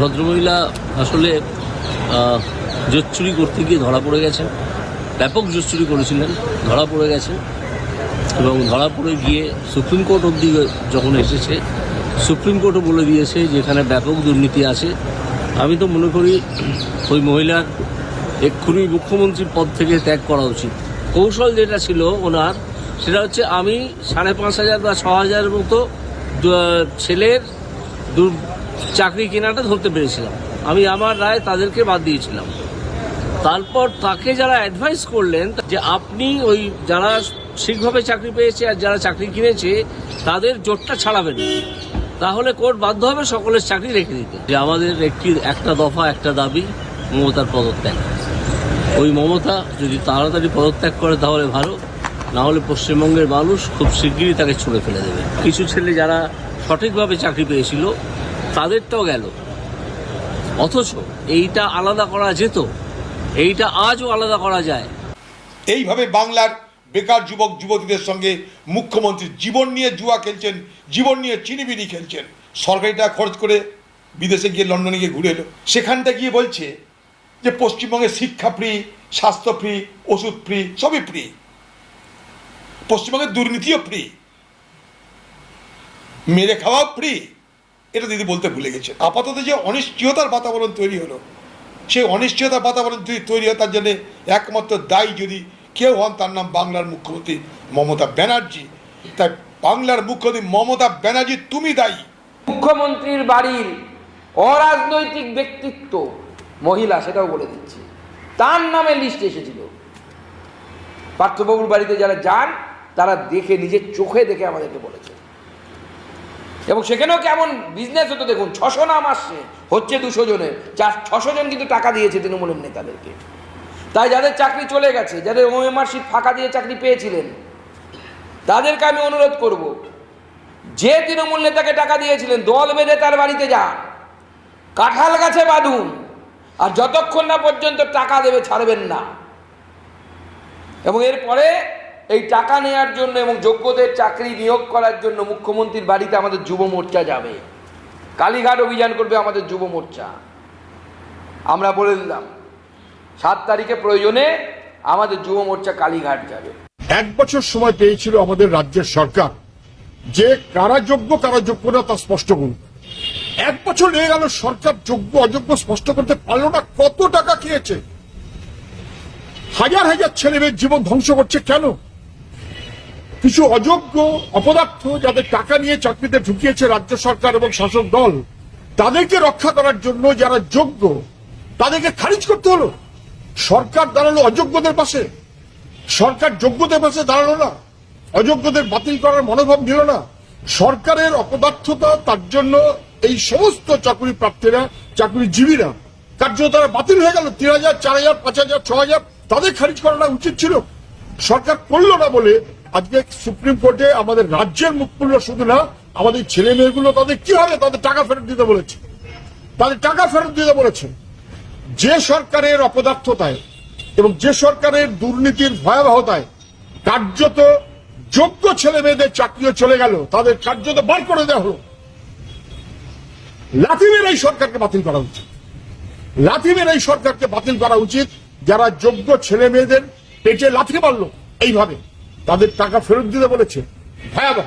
ভদ্রমহিলা আসলে আহ, জোর চুরি করতে গিয়ে ধরা পড়ে গেছেন। ব্যাপক জোর চুরি করেছিলেন ধরা পড়ে গেছেন এবং ধরা পড়ে গিয়ে সুপ্রিম কোর্ট অবধি যখন এসেছে সুপ্রিম কোর্টও বলে দিয়েছে যে এখানে ব্যাপক দুর্নীতি আছে। আমি তো মনে করি ওই মহিলার এক্ষুনি মুখ্যমন্ত্রীর পদ থেকে ত্যাগ করা উচিত। কৌশল যেটা ছিল ওনার সেটা হচ্ছে আমি সাড়ে পাঁচ হাজার বা ছ হাজার মতো ছেলের চাকরি কেনাটা ধরতে পেরেছিলাম। আমি আমার রায় তাদেরকে বাদ দিয়েছিলাম। তারপর তাকে যারা অ্যাডভাইস করলেন যে আপনি ওই যারা ঠিকভাবে চাকরি পেয়েছে আর যারা চাকরি কিনেছে, তাদের জোটটা ছাড়াবেন। তাহলে কোর্ট বাধ্য হবে সকলের চাকরি রেখে দিতে। যে আমাদের একটি একটা দফা, একটা দাবি, মমতার পদত্যাগ। ওই মমতা যদি তাড়াতাড়ি পদত্যাগ করে তাহলে ভালো না হলে পশ্চিমবঙ্গের মানুষ খুব শিগগিরই তাকে ছুঁড়ে ফেলে দেবে। কিছু ছেলে যারা সঠিকভাবে চাকরি পেয়েছিল তাদেরটাও গেল। অথচ এইটা আলাদা করা যেত। এইটা আজও আলাদা করা যায়। এইভাবে বাংলার বেকার যুবক, যুবতীদের সঙ্গে মুখ্যমন্ত্রী জীবন নিয়ে জুয়া খেলছেন, জীবন নিয়ে চিনিবিনি খেলছেন। সরকারি টাকা খরচ করে বিদেশে গিয়ে লন্ডনে গিয়ে ঘুরে এলো। সেখানটা গিয়ে বলছে যে, পশ্চিমবঙ্গে শিক্ষা ফ্রি স্বাস্থ্য ফ্রি ওষুধ ফ্রি সবই ফ্রি পশ্চিমবঙ্গের দুর্নীতিও ফ্রি মেরে খাওয়াও ফ্রি এটা দিদি বলতে ভুলে গেছে। আপাতত যে অনিশ্চয়তার বাতাবরণ তৈরি হলো, সেই অনিশ্চয়তার বাতাবরণ তৈরি হয়, তার জন্য একমাত্র দায়ী যদি কেউ হন, তার নাম বাংলার মুখ্যমন্ত্রী মমতা ব্যানার্জি। তাই বাংলার মুখ্যমন্ত্রী মমতা ব্যানার্জি, তুমি দায়ী। মুখ্যমন্ত্রীর বাড়ির অরাজনৈতিক ব্যক্তিত্ব মহিলা, সেটাও বলে দিচ্ছি। তার নামে লিস্ট এসেছিল। পার্থবাবুর বাড়িতে যারা যান, তারা দেখে, নিজের চোখে দেখে আমাদেরকে বলেছে। এবং সেখানেও কেমন বিজনেস হতো দেখুন, ছশো নাম আসছে, হচ্ছে দুশো জনের চার, ছশো জন কিন্তু টাকা দিয়েছে তৃণমূলের নেতাদেরকে। তাই যাদের চাকরি চলে গেছে, যাদের ওএমআর সিট ফাঁকা দিয়ে চাকরি পেয়েছিলেন, তাদেরকে আমি অনুরোধ করব, যে তৃণমূল নেতাকে টাকা দিয়েছিলেন, দল বেঁধে তার বাড়িতে যান, কাঁঠাল গাছে বাঁধুন, আর যতক্ষণ না পর্যন্ত টাকা দেবে ছাড়বেন না। এবং এরপরে এই টাকা নেওয়ার জন্য এবং যোগ্যদের চাকরি নিয়োগ করার জন্য মুখ্যমন্ত্রীর বাড়িতে আমাদের যুব মোর্চা যাবে। কালীঘাট অভিযান করবে আমাদের যুব মোর্চা। আমরা বলে দিলাম, সাত তারিখে প্রয়োজনে আমাদের যুব মোর্চা কালীঘাট যাবে। এক বছর সময় পেয়েছিল আমাদের রাজ্যের সরকার। যে কারা যোগ্য কারা যোগ্য না, তা স্পষ্ট করুন। এক বছর লেগে গেল, সরকার যোগ্য, অযোগ্য স্পষ্ট করতে পারল না, কত টাকা খেয়েছে। হাজার হাজার ছেলে মেয়ের জীবন ধ্বংস করছে কেন? কিছু অযোগ্য অপদার্থ যাদের টাকা নিয়ে চাকরিতে ঢুকিয়েছে রাজ্য সরকার এবং শাসক দল, তাদেরকে রক্ষা করার জন্য যারা যোগ্য, তাদেরকে খারিজ করতে হলো। সরকার দাঁড়াল অযোগ্যদের পাশে। সরকার যোগ্যদের পাশে দাঁড়াল না। অযোগ্যদের বাতিল করার মনোভাব নিল না। সরকারের অপদার্থতা, তার জন্য এই সমস্ত চাকরি প্রাপ্তীরা চাকরিজীবীরা কার্য তারা বাতিল হয়ে গেল। তিন হাজার, চার হাজার, পাঁচ হাজার, ছ হাজার, তাদের খারিজ করাটা উচিত ছিল। সরকার করল না বলে আজকে সুপ্রিম কোর্টে আমাদের রাজ্যের মুখমূল্য শুধু না, আমাদের ছেলে মেয়েগুলো তাদের কি হবে? তাদের টাকা ফেরত দিতে বলেছে। তাদের টাকা ফেরত দিতে বলেছে। যে সরকারের অপদার্থতায় এবং যে সরকারের দুর্নীতির ভয়াবহতায় কার্যত যোগ্য ছেলে মেয়েদের চাকরিও চলে গেল, তাদের কার্যত বার করে দেওয়া হলো। লাথিমের এই সরকারকে বাতিল করা উচিত। লাথিমের এই সরকারকে বাতিল করা উচিত যারা যোগ্য ছেলে মেয়েদের পেটে লাথি মারলো, এইভাবে। তাদের টাকা ফেরত দিতে বলেছে। ভয়াবহ।